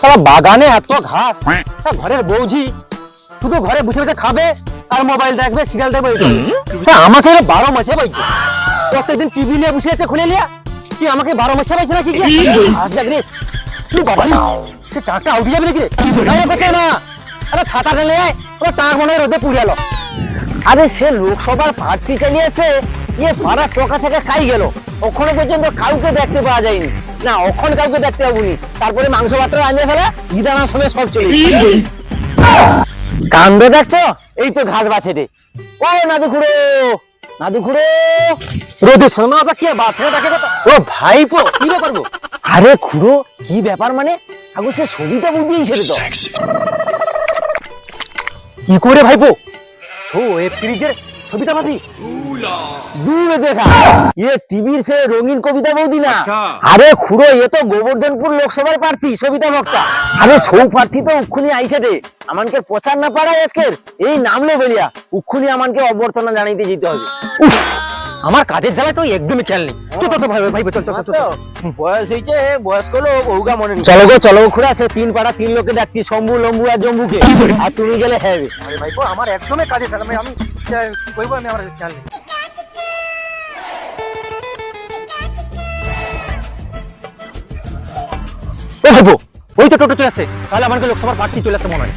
সারা বাগানে এত ঘাস। তা ঘরের বৌজি শুধু ঘরে বসে বসে খাবে আর মোবাইল দেখবে সিরিয়াল দেখবে স্যার আমাকে বারো মাসে পাইছে। প্রত্যেকদিন টিভি নিয়ে বসে আছে খুলে লিয়া কি আমাকে বারো মাসে পাইছে না কি? কি? ঘাস দেখ রে। তুই বাবা সে টাকটা উঠে যাবে নাকি রে? না, না, আরে ছাতা টেনে ওরা টাক মনে হয় রোদে পুড়ে গেল আরে সে লোকসভার প্রার্থী চালিয়েছে ইয়ে পাড়া টোকা থেকে খাই গেল। ওখানে পর্যন্ত কাউকে দেখতে পাওয়া যায়নি। না ওখানে কাউকে দেখতে পাবনি তারপরে মাংস ভাতটা আনিয়ে ফেলে বিধানার সময় সব চলে। কাণ্ড দেখছ? এই তো ঘাস বাছে রে ও নাদু খুড়ো নাদু খুড়ো রোদের সময় আবার কি বাথরুমে ডাকে ও ভাইপো কি ব্যাপার গো? আরে খুড়ো কি ব্যাপার মানে? আগো সে ছবিটা বুঝিয়েছে রে তো। কি করে ভাইপো? ও ওয়েব সিরিজের দূর দেশা ইয়ে টিভির সে রঙিন কবিতা বৌদি না? আরে খুড়ো এ তো গোবর্ধনপুর লোকসভার প্রার্থী সবিতা বক্তা আরে সৌ প্রার্থী তো উক্ষুনি আইসে রে। আমানকে প্রচার না পারায় আজকের? এই নামলে বলিয়া। উক্ষুনি আমানকে অভ্যর্থনা জানাইতে যেতে হবে। আমার কাজের জ্বালা তো একদমই খেয়াল নেই। চল ভাই ভাই চল চল বয়স হয়েছে বয়স্ক লোক মনে নেই। চলো গো চলো খুড়া সে তিন পাড়া তিন লোকে ডাকছি শম্ভু লম্বু আর জম্বুকে। আর তুমি গেলে হ্যাঁ আরে ভাইপো আমার একদমই কাজে আমি কি করব আমি আমার খেয়াল নেই ও ভাইবো ওই তো টোটো চলে আসছে। তাহলে আমাকে লোকসভার প্রার্থী চলে আসছে মনে হয়।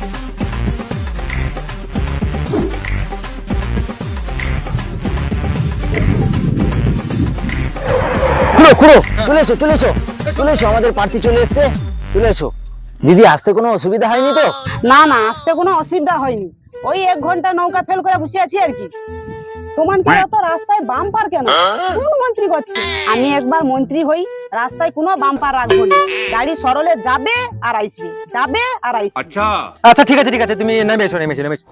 খুড়ো খুড়ো চলে এসো চলে এসো চলে এসো আমাদের প্রার্থী চলে এসছে। চলে এসো। দিদি আসতে কোনো অসুবিধা হয়নি তো? না না আসতে কোনো অসুবিধা হয়নি। ওই এক ঘণ্টা নৌকা ফেল করে বসে আছি আর কি। তোমার কি হ্যাঁ। অত রাস্তায় বাম্পার কেন? হ্যাঁ। কোন মন্ত্রী করছে? আমি একবার মন্ত্রী হই রাস্তায় কোনো বাম্পার রাখব না। গাড়ি সরলে যাবে আর আইসবে যাবে আর আইসবে আচ্ছা। আচ্ছা ঠিক আছে ঠিক আছে তুমি নেমে এসো নেমে এসো নেমে এসো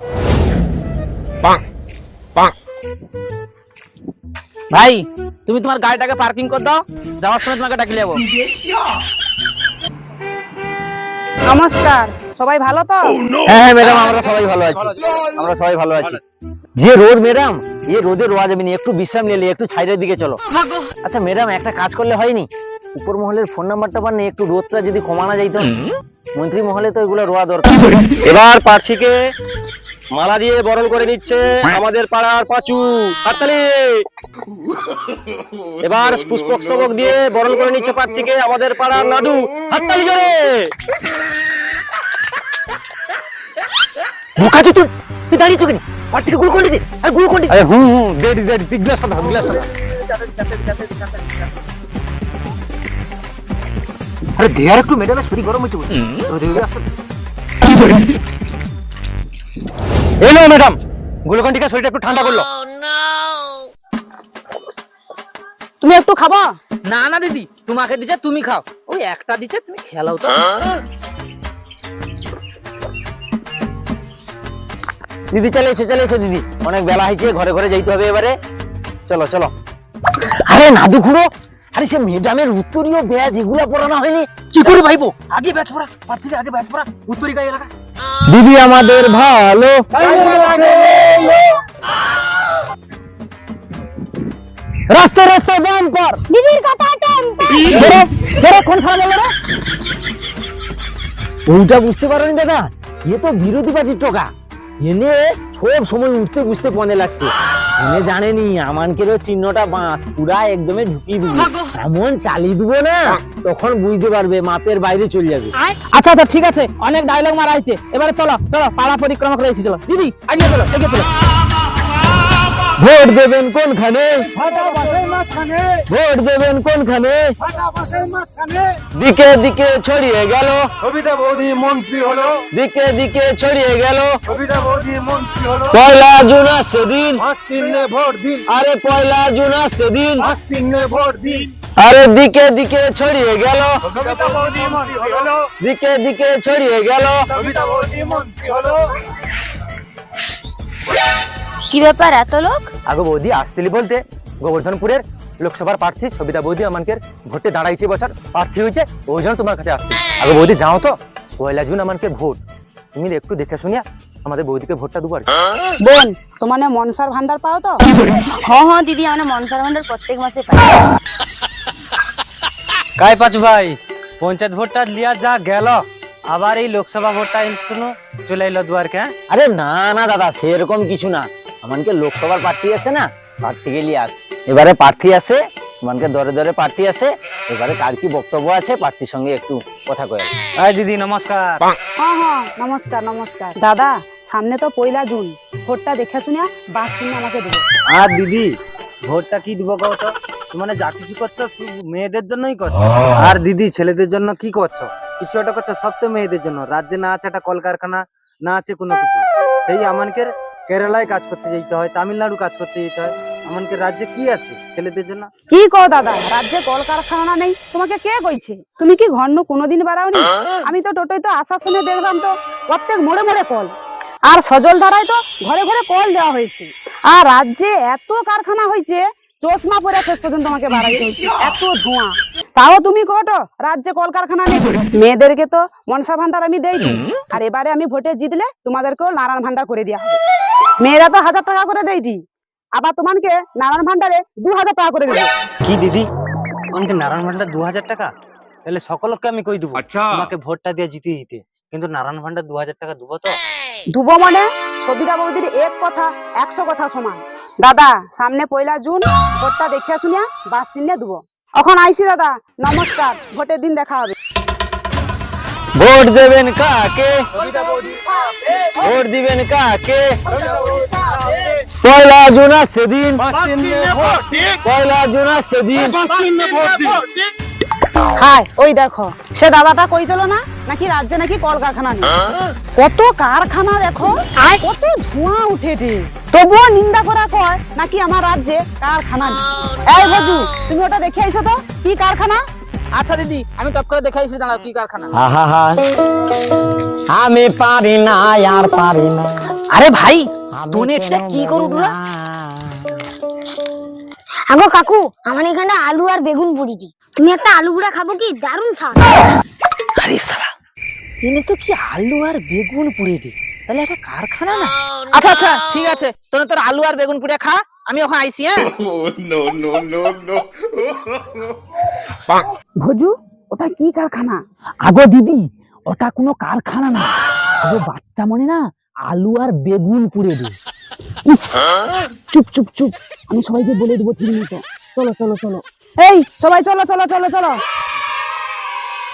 পাং পাং ভাই তুমি তোমার গাড়িটাকে পার্কিং কর দাও যাওয়ার সময় তোমাকে ডাকি নেব নমস্কার। সবাই ভালো তো? হ্যাঁ হ্যাঁ ম্যাডাম আমরা সবাই ভালো আছি। আমরা সবাই ভালো আছি। যে রোদ ম্যাডাম এই রোদে রোয়া যাবে না একটু বিশ্রাম নিলে একটু ছাইরের দিকে চলো। আচ্ছা ম্যাডাম একটা কাজ করলে হয়নি? উপর মহলের ফোন নাম্বারটা পান একটু রোদটা যদি কমানো যাইত। মন্ত্রী মহলে তো এগুলো রোয়া দরকার। এবার প্রার্থীকে মালা দিয়ে বরণ করে নিচ্ছে আমাদের পাড়ার পাঁচু। হাততালি এবার পুষ্পস্তবক দিয়ে বরণ করে নিচ্ছে প্রার্থীকে আমাদের পাড়ার নাদু হাততালি জোরে! মুখা তুই তুই দাঁড়িয়ে চোখে প্রার্থীকে গ্লুকন্ডি দে আর গ্লুকন্ডি আরে হুম হুম দে দে দে গ্লাসটা দাও গ্লাসটা দাও আরে দে আর একটু ম্যাডামের শরীর গরম হচ্ছে বুঝলি। এলো ম্যাডাম গ্লুকন্ডিকা শরীরটা একটু ঠান্ডা করল। তুমি একটু খাবা? না না দিদি তোমাকে দিচ্ছে তুমি খাও। ওই একটা দিছে তুমি খেলাও তো। দিদি চলে এসে চলে এসে দিদি। অনেক বেলা হয়েছে ঘরে ঘরে যাইতে হবে এবারে। চলো চলো। আরে নাদু খুড়ো আরে সে ম্যাডামের উত্তরীয় ব্যাজ এগুলা পড়ানো হয়নি? কি করে ভাইবো? আগে ব্যাচ পড়া প্রার্থীকে আগে ব্যাচ পড়া উত্তরিকা এলাকা। দিদি আমাদের ভালো। রাস্তা রাস্তা বাম্পার দিদির কথা ধরো, ধরো, কোন খারাপ হলো ওইটা বুঝতে পারোনি দাদা এ তো বিরোধী পার্টির টোকা। এনে সব সময় উঠতে বুঝতে পনে লাগছে। এনে জানেনি আমানকেরও চিহ্নটা বাঁশ পুরা একদমে ঢুকিয়ে দিব। এমন চালিয়ে দিব না তখন বুঝতে পারবে মাপের বাইরে চলে যাবে। আচ্ছা আচ্ছা ঠিক আছে অনেক ডায়লগ মারা হয়েছে। এবারে চলো চলো পাড়া পরিক্রমা করে এসেছি চলো। দিদি আগে চলো এগিয়ে চলো। ভোট দেবেন কোনখানে? ভোট দেবেন কোনখানে? দিকে দিকে ছড়িয়ে গেল। সবিতা বৌদি মন্ত্রী হলো। দিকে দিকে ছড়িয়ে গেল। সবিতা বৌদি মন্ত্রী হলো। পয়লা জুন আসছে দিন। ভোট দিন। আরে পয়লা জুন আসছে দিন। ভোট দিন। আরে দিকে দিকে ছড়িয়ে গেল। দিকে দিকে ছড়িয়ে গেল। সবিতা বৌদি মন্ত্রী হলো। কি ব্যাপার এত লোক? আগে বৌদি আসছিলি বলতে? গোবর্ধনপুরের লোকসভার প্রার্থী সবিতা বৌদি আমাকে ভোটে দাঁড়াইছে বছর। প্রার্থী হয়েছে ওই জন্য তোমার কাছে আসছি। আগে বৌদি যাও তো। পয়লা জুন আমাকে ভোট। তুমি একটু দেখে শুনিয়া আমাদের বৌদিকে ভোটটা দুবার বোন তোমার মনসার ভান্ডার পাও তো? হ হ দিদি আমরা মনসার ভান্ডার প্রত্যেক মাসে পাই। কাই পাঁচ ভাই পঞ্চায়েত ভোটটা লিয়া যা গেল। আবার এই লোকসভা ভোটটা শুনো চলে এলো দুয়ারকে হ্যাঁ? আরে না না দাদা সেরকম কিছু না। আমানকে লোকসভার প্রার্থী আছে না প্রার্থী গেলি আস। এবারে প্রার্থী আছে আমানকে দরে দরে প্রার্থী আছে এবারে কার কি বক্তব্য আছে প্রার্থীর সঙ্গে একটু কথা কয়ে। এই দিদি নমস্কার। হ্যাঁ হ্যাঁ নমস্কার নমস্কার। দাদা সামনে তো পয়লা জুন ভোটটা দেখে শুনে বাস কিনে আমাকে দেবো। আর দিদি ভোটটা কি দিব কও তো? মানে যা কিছু করছ শুধু মেয়েদের জন্যই করছ। আর দিদি ছেলেদের জন্য কি করছ? কিছু একটা করছ সব তো মেয়েদের জন্য। রাজ্যে না আছে একটা কলকারখানা না আছে কোনো কিছু। সেই আমানকে কেরালায় কাজ করতে যেতে হয়, তামিলনাড়ু কাজ করতে যেতে হয়। আমানকে রাজ্যে কি আছে ছেলেদের জন্য? কি কো দাদা? রাজ্যে কলকারখানা নেই। তোমাকে কে কইছে? তুমি কি ঘর নু কোনোদিন বাড়াওনি? আমি তো টোটোয় তো আসার সময় দেখলাম তো, প্রত্যেক মোড়ে মোড়ে কল। আর সজল ধারায় তো ঘরে ঘরে কল দেওয়া হয়েছে। আর রাজ্যে এত কারখানা হয়েছে, চশমা পরে শেষ পর্যন্ত তোমাকে বাড়াইতে হয়েছে এত ধোঁয়া। তাও তুমি কটো রাজ্যে কলকারখানা নেই। মেয়েদেরকে তো মনসা ভান্ডার আমি দেই আর এবারে আমি ভোটে জিতলে তোমাদেরকেও নারায়ণ ভান্ডার করে দেওয়া হবে। মেয়েরা তো হাজার টাকা করে দেয়টি আবার তোমাকে নারায়ণ ভান্ডারে দু হাজার টাকা করে দেবে। কি দিদি? আমাকে নারায়ণ ভান্ডার দু হাজার টাকা? তাহলে সকলকে আমি কই দেবো? তোমাকে ভোটটা দিয়ে জিতে দিতে। কিন্তু নারায়ণ ভান্ডার দু হাজার টাকা দেবো তো? ধুবো মানে? সবিতা বৌদির এক কথা একশো কথা সমান। দাদা সামনে পয়লা জুন ভোটটা দেখিয়া শুনিয়া বাস চিহ্নে দেবো। এখন আইসি দাদা নমস্কার। ভোটের দিন দেখা হবে। ভোট দেবেন কাকে? ভোট দিবেন কাকে? পয়লা জুন সেদিন। পয়লা জুন সেদিন। হাই, ওই দেখো, সে দাদাটা কই না? নাকি রাজ্যে নাকি কলকারখানা কত কারখানা দেখো, কত ধোঁয়া উঠেছে। তবুও নিন্দা করা কয়, নাকি আমার রাজ্যে কারখানা এই ভজু তুমি ওটা দেখে আইছো তো, কি কারখানা? আচ্ছা দিদি আমি টপ করে দেখাইছি দাঁড়াও কি কারখানা? আহা আমি পারি না আর পারি না। আরে ভাই দুনে এটা কি করু তোরা আগো কাকু আমার এখানে আলু আর বেগুন পুড়িছি তুমি একটা আলু গুঁড়া খাব কি? দারুণ স্বাদ। আরে সালা তিনি তো কি আলু আর বেগুন পুড়ে দি তাহলে একটা কারখানা না? আচ্ছা আচ্ছা ঠিক আছে। তোর তোর আলু আর বেগুন পুড়ে খা আমি ওখানে আইসি হ্যাঁ? ভজু ওটা কি কারখানা? আগো দিদি ওটা কোনো কারখানা না। আগো বাচ্চা মনে না আলু আর বেগুন পুড়ে দি চুপ চুপ চুপ। আমি সবাইকে বলে দেবো ঠিক মতো। চলো চলো চলো। এই সবাই চলো চলো চলো চলো।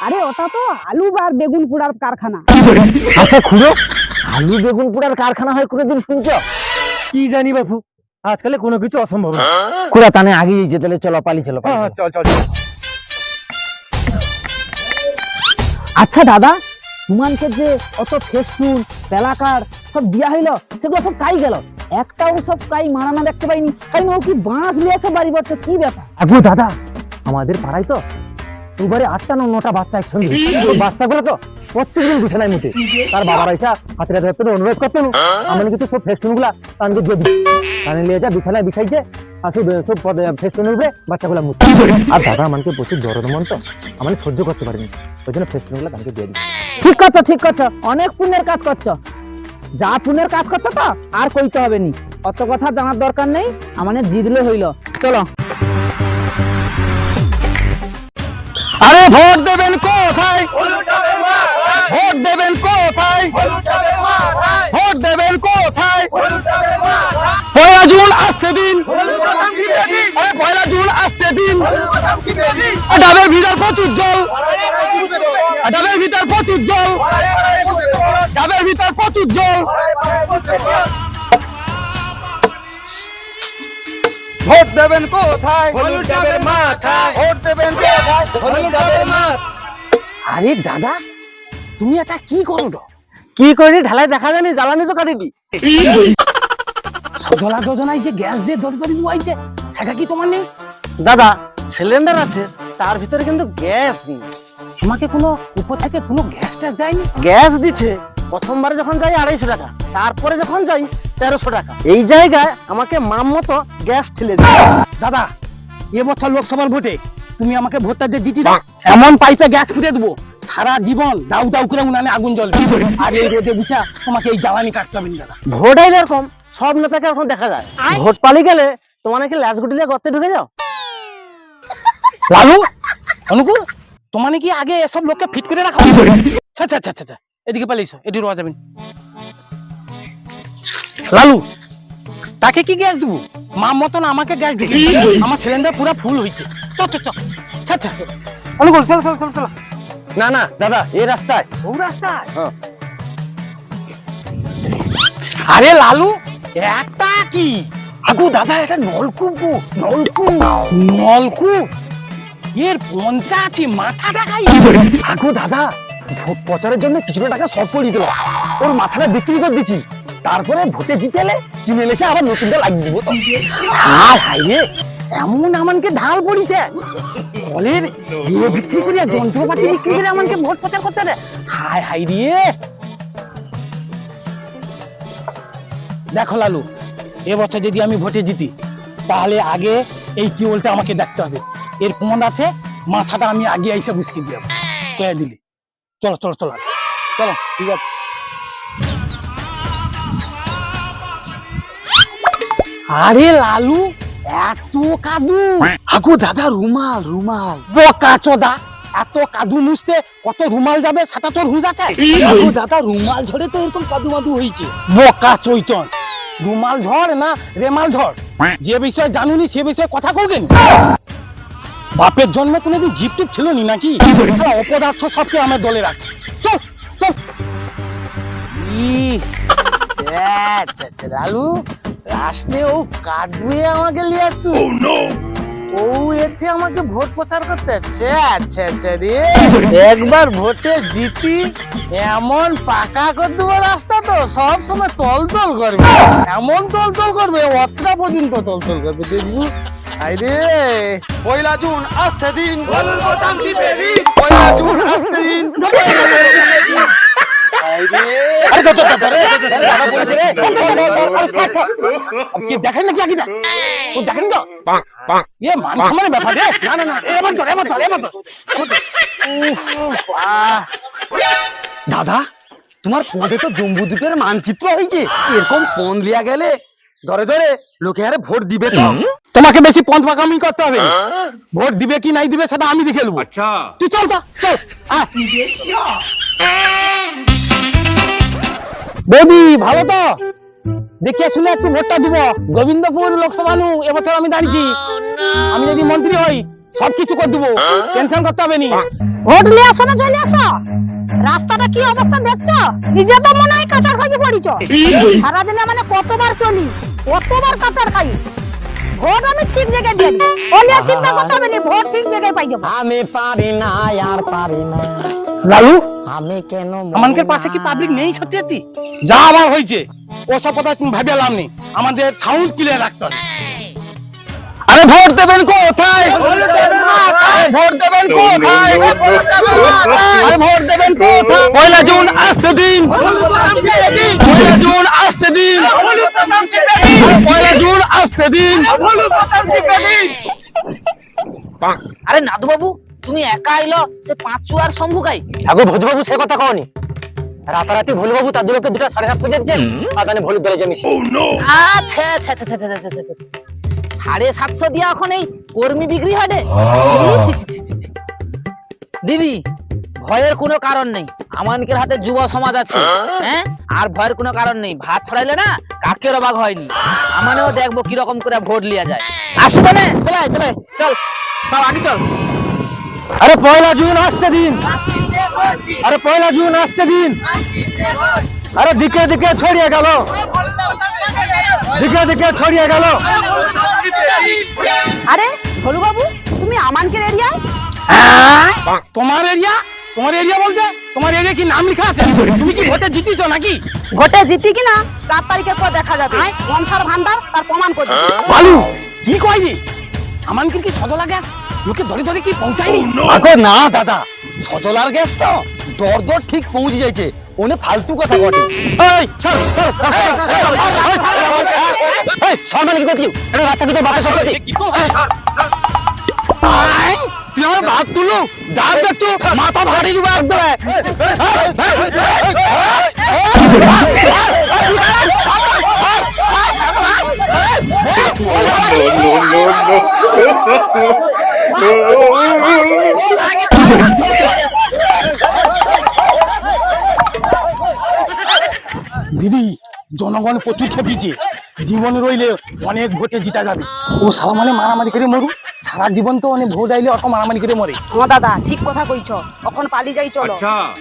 আরে ওটা তো আলু আর বেগুন পোড়ার কারখানা। আচ্ছা খুড়ো আলু বেগুন পোড়ার কারখানা হয় কোনোদিন শুনছ? কি জানি বাপু আজকালে কোনো কিছু অসম্ভব খুড়া তানে আগে যেতে তাহলে চলো পালি চলো পালি চল। চল আচ্ছা দাদা তোমাকে যে অত ফেসবুক এলাকার সব দিয়া হইল সেগুলো সব কাই গেল? একটাও সব কাই মারানা দেখতে পাইনি। কাই ও কি বাঁশ নিয়ে এসে বাড়ি বলছে কি ব্যাপার? আগো দাদা আমাদের পাড়ায় তো এবারে আটটা না নটা বাচ্চা একসঙ্গে। বাচ্চাগুলো তো প্রত্যেকদিন বিছানায় মুতে তার বাবার আইসা হাতের হাতে ধরে অনুরোধ করতেন আমি কিন্তু সব ফেস্টুনগুলা দিয়ে দিই তানে নিয়ে যা, বিছানায় বিছাইছে, আর সব সব বাচ্চাগুলা আর দাদা আমাকে প্রচুর দরদ মন তো, আমি সহ্য করতে পারিনি। ওই জন্য ফেস্টুনগুলা তানকে দিয়ে দিই ঠিক করছ ঠিক করছ। অনেক পুণ্যের কাজ করছ। যা পুণ্যের কাজ করছ তো, আর কইতে হবে নি। অত কথা জানার দরকার নেই আমাদের জিতলে হইল। চলো। আরে ভোট দেবেন কোথায়? ভোট দেবেন কোথায়? ভোট দেবেন কোথায়? পয়লা জুন আসছে দিন। আরে পয়লা জুন আসছে দিন। ডাবের ভিতর প্রচুর জল। ডাবের ভিতর প্রচুর জল। ডাবের ভিতর প্রচুর জল। ভোট দেবেন কোথায়? হলুদ ডাবের মাথায়। ভোট দেবেন কোথায়? হলুদ ডাবের মাথায়। আরে দাদা তুমি এটা কি করো তো কি করি ঢালাই দেখা জানি জ্বালানি তো কাটিটি সজলা যোজনায় যে গ্যাস দিয়ে দরকারি দুয়াইছে সেটা কি তোমার নেই? দাদা সিলিন্ডার আছে তার ভিতরে কিন্তু গ্যাস নেই। তোমাকে কোনো উপর থেকে কোনো গ্যাস ট্যাস দেয়নি? গ্যাস দিচ্ছে প্রথমবারে যখন যাই আড়াইশো টাকা তারপরে যখন যাই তেরোশো টাকা। এই জায়গায় আমাকে মাম মতো গ্যাস ঠেলে দিচ্ছে দাদা এবছর লোকসভার ভোটে তুমি আমাকে ভোটটা দিয়ে জিতি দাও। এমন পাইপে গ্যাস ফুটে দেবো সারা জীবন দাউ দাউ করে উনানে আগুন জ্বলবে আর এই রোদে বুঝা তোমাকে এই জ্বালানি কাটতে হবে দাদা। ভোটাই এরকম সব নেতাকে এখন দেখা যায়। ভোট পালি গেলে তোমার নাকি ল্যাস গুটিলে গর্তে ঢুকে যাও। লালু অনুকূল তোমার কি আগে এসব লোককে ফিট করে রাখা আচ্ছা আচ্ছা আচ্ছা আচ্ছা এদিকে পালিয়েছ এটি রোয়া যাবেন। লালু তাকে কি গ্যাস দেবো? মা মতন আমাকে গ্যাস দিবি। আমার সিলিন্ডার পুরো ফুল হয়েছে। চ চ চ। আচ্ছা আচ্ছা অনুকূল চল চল চল চল। না না দাদা এই রাস্তায়। ও রাস্তায়? হ্যাঁ। আরে লালু একটা কি? আগু দাদা এটা নলকূপ নলকূপ নলকূপ। এর পঞ্চা আছে মাথাটা খাই। আগু দাদা ভোট প্রচারের জন্য কিছুটা টাকা শর্ট পড়ে দিল। ওর মাথাটা বিক্রি করে দিচ্ছি। তারপরে ভোটে জিতে কিনে এসে আবার নতুনটা লাগিয়ে দিব তো। এমন আমানকে ঢাল পড়িছে। কলের ইয়ে বিক্রি করে যন্ত্রপাতি বিক্রি করে আমানকে ভোট প্রচার করতে রে হায় হায় রে। দেখো লালু, এবছর যদি আমি ভোটে জিতি, তাহলে আগে এই টিউবওয়েলটা আমাকে দেখতে হবে। এর পণ আছে, মাথাটা আমি আগে এসে বুঝকে দিয়ে কে দিলি। চলো চলো চলো চলো, ঠিক আছে। আরে লালু এত কাদু। আগু দাদা রুমাল রুমাল। বোকা চোদা এত কাদু মুছতে কত রুমাল যাবে সেটা তোর হুঁজ আছে? আগু দাদা রুমাল ঝরে তো এরকম কাদু মাদু হয়েছে বোকা চৈতন রুমাল ঝড় না রেমাল ঝড়? যে বিষয়ে জানুনি সে বিষয়ে কথা করবেন বাপের জন্মে কোনোদিন জিপ টিপ ছিল নি নাকি এছাড়া অপদার্থ সবকে আমার দলে রাখ চল চল। ইস আচ্ছা আচ্ছা লালু লাস্টে ও কাটবে আমাকে নিয়ে আসু। ও এতে আমাকে ভোট প্রচার করতে আচ্ছা আচ্ছা আচ্ছা রে। একবার ভোটে জিতি এমন পাকা করে দেবো রাস্তা তো সব সময় তল তল করবে। এমন তল তল করবে অতটা পর্যন্ত তল তল করবে দেখবু? আরে পয়লা জুন আসছে দিন। পয়লা জুন আসছে দিন আরে ধর, ধর, ধর, ধর, রে, ধর, ধর, দাদা বলেছে রে। ধর, ধর, ধর, ধর, আরে ছাড়, ছাড়। কি দেখেন নাকি আগে দেখেন তো? এ মান ব্যাপার না না না দাদা তোমার ফোনে তো জম্বুদ্বীপের মানচিত্র হয়েছে। এরকম ফোন লিয়া গেলে ধরে ধরে লোকে আরে ভোট দিবে তো। তোমাকে বেশি পন্থ পাকামি করতে হবে ভোট দিবে কি নাই দিবে সেটা আমি দেখে নেব। তুই চল তো চল আহ বৌদি ভালো তো? দেখে শুনে একটু ভোটটা দিব। গোবিন্দপুর লোকসভা নু এবছর আমি দাঁড়িয়েছি। আমি যদি মন্ত্রী হই সবকিছু করে দিব। টেনশন করতে হবে নি। ভোট নেওয়ার সময় চলে আসো। রাস্তাটা কি অবস্থা দেখছ? নিজে তো মনে হয় কাঁচার খাইতে পড়িছ। সারাদিনে মানে কতবার চলি কতবার কাঁচার খাই। ভোট আমি ঠিক জায়গায় দিয়ে দেবো চিন্তা করতে হবে না ভোট ঠিক জায়গায় পাই যাব। আমি পারি না আর পারি না। লালু? আমি কেন আমাদের পাশে কি পাবলিক নেই সত্যি? যা আবার হয়েছে ওসব কথা তুমি ভাবে লাভ নেই। আমাদের সাউন্ড ক্লিয়ার রাখতে হবে। আরে ভোট দেবেন কোথায়? ভোট দেবেন কোথায়? আরে ভোট দেবেন কোথায়? পয়লা জুন আসছে দিন। পয়লা জুন আসছে দিন। পয়লা জুন আসছে দিন। আরে নাদু বাবু তুমি একা আইলো সে পাঁচু আর শম্ভু গাই আগে ভোজবাবু সে কথা কওনি। রাতারাতি ভোলবাবু তার দুলোকে দুটা সাড়ে সাতশো দিচ্ছেন আদানে ভোল দলে জমিছি। আচ্ছা, আচ্ছা। সাড়ে সাতশো দিয়া এখন এই কর্মী বিক্রি হাটে? ছি। দিদি ভয়ের কোনো কারণ নেই। আমানকের হাতে যুব সমাজ আছে হ্যাঁ? আর ভয়ের কোনো কারণ নেই। ভাত ছড়াইলে না কাকের অবাক হয়নি। আমানেও দেখব কীরকম করে ভোট লিয়া যায়। আসবে না চলে চলে চল সব আগে চল। আরে পয়লা জুন আসছে দিন। আরে পয়লা জুন আসছে দিন। আরে দিকে দিকে ছড়িয়ে গেল। দিকে দিকে ছড়িয়ে গেল। আরে ভোলু বাবু তুমি আমানকের এরিয়ায় হ্যাঁ? তোমার এরিয়া তোমার এরিয়া বলতে? তোমার এরিয়া কি নাম লেখা আছে? তুমি কি ভোটে জিতিছ নাকি? ভোটে জিতি কিনা? চার তারিখের পর দেখা যাবে। মনসার ভান্ডার তার প্রমাণ করে দিবে। বালু কি কয়নি আমার কি সজলা গ্যাস লোকে ধরে ধরে কি পৌঁছায়নি আগো না দাদা সজলার গ্যাস তো দর দর ঠিক পৌঁছে যাইছে ওনে ফালতু কথা বটে এই চল চল এই সম্মান কি করছিস এটা রাস্তা ভিতরে বাপের সম্পত্তি আই, তুই আমার ভাত তুলো দাঁত দেখছ মাথা ভারী দিবে একদম no no no no দিদি জনগণ প্রচুর খেপিছে জীবন রইলে অনেক ভোটে জিতা যাবে। ও সারা মানে মারামারি করে মরু সারা জীবন তো অনেক ভোট আইলে অত মারামারি করে মরে। হ্যাঁ দাদা ঠিক কথা কইছ। এখন পালি যাই চলো।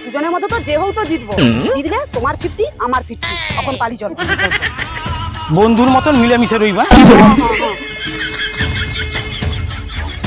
দুজনের মতো তো যে হোক তো জিতবো। জিতলে তোমার ফিফটি আমার ফিফটি। এখন পালি চলো। বন্ধুর মতন মিলেমিশে রইবা।